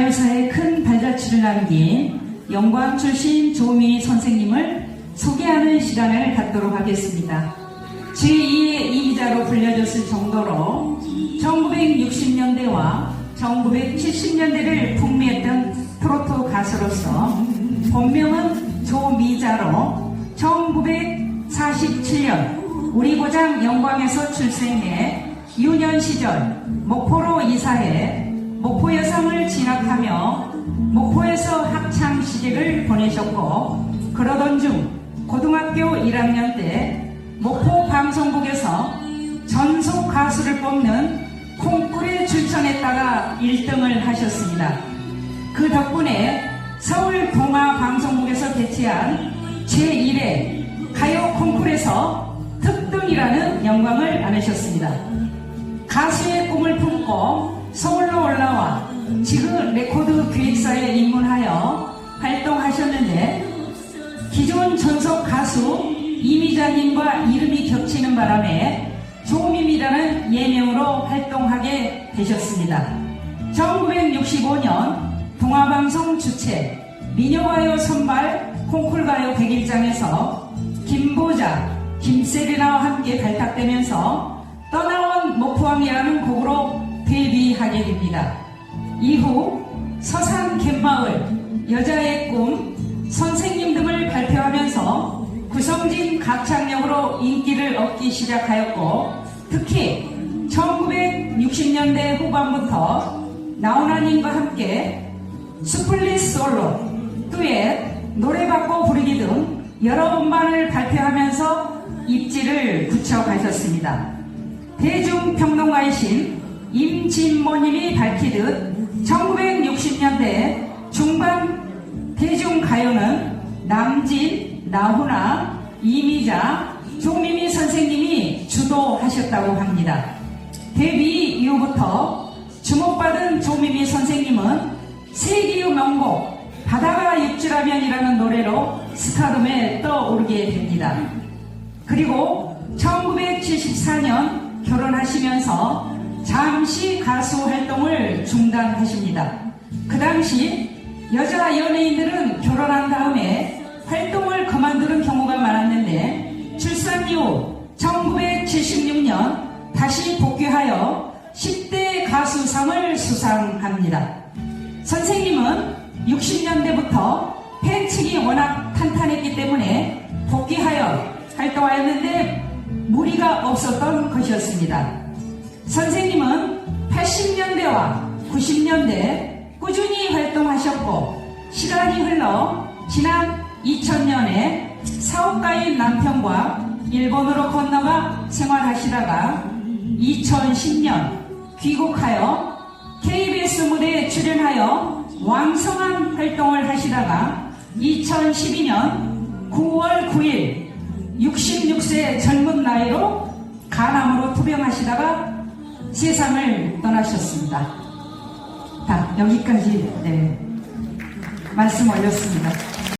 가요사에 큰 발자취를 남긴 영광 출신 조미 선생님을 소개하는 시간을 갖도록 하겠습니다. 제2의 이기자로 불려졌을 정도로 1960년대와 1970년대를 풍미했던 트로트 가수로서 본명은 조미자로 1947년 우리 고장 영광에서 출생해 유년 시절 목포로 이사해 목포 여성을 진학하며 목포에서 학창 시절을 보내셨고 그러던 중 고등학교 1학년 때 목포 방송국에서 전속 가수를 뽑는 콩쿨에 출전했다가 1등을 하셨습니다. 그 덕분에 서울 동아 방송국에서 개최한 제1회 가요 콩쿨에서 특등이라는 영광을 안으셨습니다. 가수의 꿈을 품고 서울로 올라와 지금 레코드 기획사에 입문하여 활동하셨는데 기존 전속 가수 이미자님과 이름이 겹치는 바람에 조밈이라는 예명으로 활동하게 되셨습니다. 1965년 동아방송 주최 미녀가요 선발 콩쿨가요 101장에서 김보자, 김세리나와 함께 발탁되면서 떠나온 목포항이라는 곡으로 됩니다. 이후 서산 갯마을, 여자의 꿈, 선생님 등을 발표하면서 구성진 가창력으로 인기를 얻기 시작하였고 특히 1960년대 후반부터 나훈아님과 함께 스플릿 솔로, 듀엣, 노래받고 부르기 등 여러 음반을 발표하면서 입지를 굳혀가셨습니다. 대중평론가이신 임진모님이 밝히듯 1960년대 중반 대중가요는 남진, 나훈아, 이미자, 조미미 선생님이 주도하셨다고 합니다. 데뷔 이후부터 주목받은 조미미 선생님은 세기의 명곡 바다가 육지라면이라는 노래로 스타덤에 떠오르게 됩니다. 그리고 1974년 결혼하시면서 잠시 가수 활동을 중단하십니다. 그 당시 여자 연예인들은 결혼한 다음에 활동을 그만두는 경우가 많았는데 출산 이후 1976년 다시 복귀하여 10대 가수상을 수상합니다. 선생님은 60년대부터 팬층이 워낙 탄탄했기 때문에 복귀하여 활동하였는데 무리가 없었던 것이었습니다. 선생님은 80년대와 90년대 꾸준히 활동하셨고 시간이 흘러 지난 2000년에 사업가인 남편과 일본으로 건너가 생활하시다가 2010년 귀국하여 KBS 무대에 출연하여 왕성한 활동을 하시다가 2012년 9월 9일 66세 젊은 나이로 간암으로 투병하시다가 세상을 떠나셨습니다. 자, 여기까지 네, 말씀 올렸습니다.